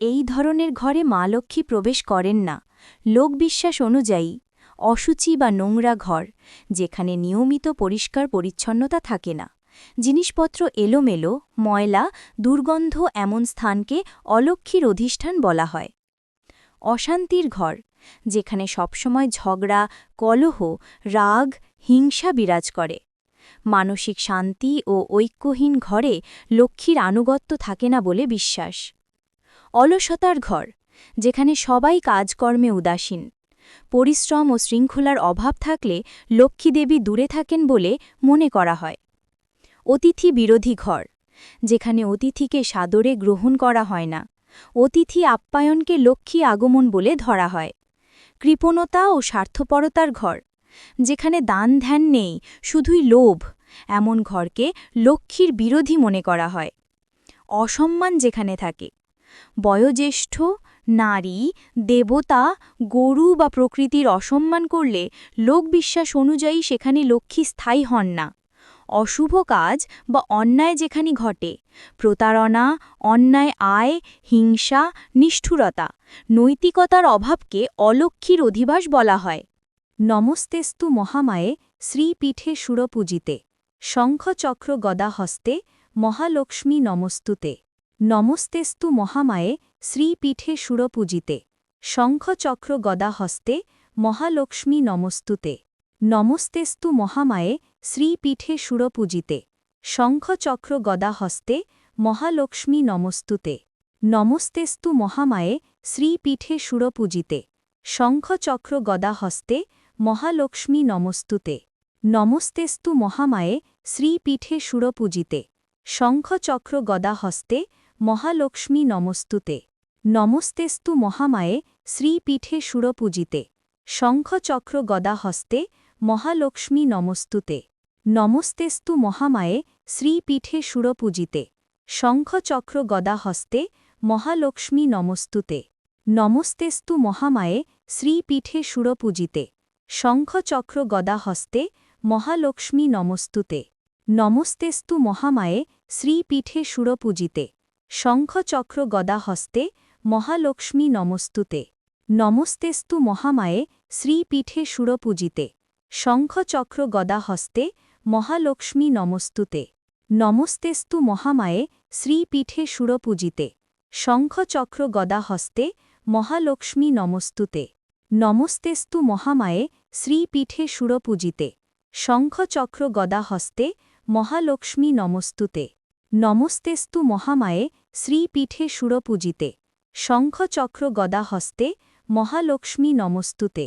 এই ধরনের ঘরে মা লক্ষ্মী প্রবেশ করেন না। লোকবিশ্বাস অনুযায়ী, অসুচি বা নোংরা ঘর, যেখানে নিয়মিত পরিষ্কার পরিচ্ছন্নতা থাকে না। জিনিসপত্র এলোমেলো, ময়লা, দুর্গন্ধ এমন স্থানকে অলক্ষীর অধিষ্ঠান বলা হয়। অশান্তির ঘর, যেখানে সবসময় ঝগড়া, কলহ, রাগ, হিংসা বিরাজ করে। মানসিক শান্তি ও ঐক্যহীন ঘরে লক্ষ্মীর আনুগত্য থাকে না বলে বিশ্বাস। অলসতার ঘর, যেখানে সবাই কাজকর্মে উদাসীন। পরিশ্রম ও শৃঙ্খলার অভাব থাকলে লক্ষ্মী দেবী দূরে থাকেন বলে মনে করা হয়। অতিথি বিরোধী ঘর, যেখানে অতিথিকে সাদরে গ্রহণ করা হয় না। অতিথি আপ্যায়নকে লক্ষ্মী আগমন বলে ধরা হয়। কৃপণতা ও স্বার্থপরতার ঘর, যেখানে দান ধ্যান নেই, শুধুই লোভ, এমন ঘরকে লক্ষ্মীর বিরোধী মনে করা হয়। অসম্মান যেখানে থাকে বয়োজ্যেষ্ঠ, নারী, দেবতা, গরু বা প্রকৃতির অসম্মান করলে লোকবিশ্বাস অনুযায়ী সেখানে লক্ষ্মী স্থায়ী হন না। অশুভ কাজ বা অন্যায় যেখানে ঘটে, প্রতারণা, অন্যায় আয়, হিংসা, নিষ্ঠুরতা, নৈতিকতার অভাবকে অলক্ষীর অধিবাস বলা হয়। নমস্তেস্তু মহামায়ে শ্রীপীঠে সুরপূজিতে, শঙ্খচক্র গদা হস্তে মহালক্ষ্মী নমস্তুতে। নমস্তেস্তু মহামায়ে শ্রীপীঠে সুরপূজিতে, শঙ্খচক্র গদা হস্তে মহালক্ষ্মী নমস্তুতে। নমস্তেস্তু মহামায়ে শ্রীপীঠে সুরপূজিতে, শঙ্খচক্র গদা হস্তে মহালক্ষ্মী নমস্তুতে। নমস্তেস্তু মহামায়ে শ্রীপীঠে সুরপূজিতে, শঙ্খচক্র গদা হস্তে মহালক্ষ্মী নমস্তুতে। নমস্তেস্তু মহামায়ে শ্রীপীঠে সুরপূজিতে, শঙ্খচক্র গদা হস্তে মহালক্ষ্মী নমস্তুতে। নমস্তেস্তু মহামায়ে, শ্রীপীঠে সুরপূজিতে। শঙ্খচক্র গদা হস্তে মহালক্ষ্মী নমস্তুতে। নমস্তেস্তু মহামায়ে, শ্রীপীঠে সুরপূজিতে। শঙ্খচক্র গদা হস্তে মহালক্ষ্মী নমস্তুতে। নমস্তেস্তু মহামায়ে, শ্রীপীঠে সুরপূজিতে। শঙ্খচক্র গদা হস্তে মহালক্ষ্মী নমস্তুতে। নমস্তেস্তু মহামায়ে, শ্রীপীঠে সুরপূজিতে। শঙ্খচক্র গদা হস্তে মহালক্ষ্মী নমস্তুতে। নমস্তেস্তু মহামায়ে শ্রীপীঠে সুরপূজিতে। শঙ্খচক্র গদা হস্তে মহালক্ষ্মী নমস্তুতে। নমস্তেস্তু মহামায়ে শ্রীপীঠে সুরপূজিতে। শঙ্খচক্র গদা হস্তে মহালক্ষ্মী নমস্তুতে। নমস্তেস্তু মহামায়ে শ্রীপীঠে সুরপূজিতে। শঙ্খচক্র গদা হস্তে মহালক্ষ্মী নমস্তুতে। নমস্তেস্তু মহামায়ে শ্রীপীঠে সুরপূজিতে শঙ্খচক্র গদাহস্তে মহালক্ষ্মী নমস্তুতে।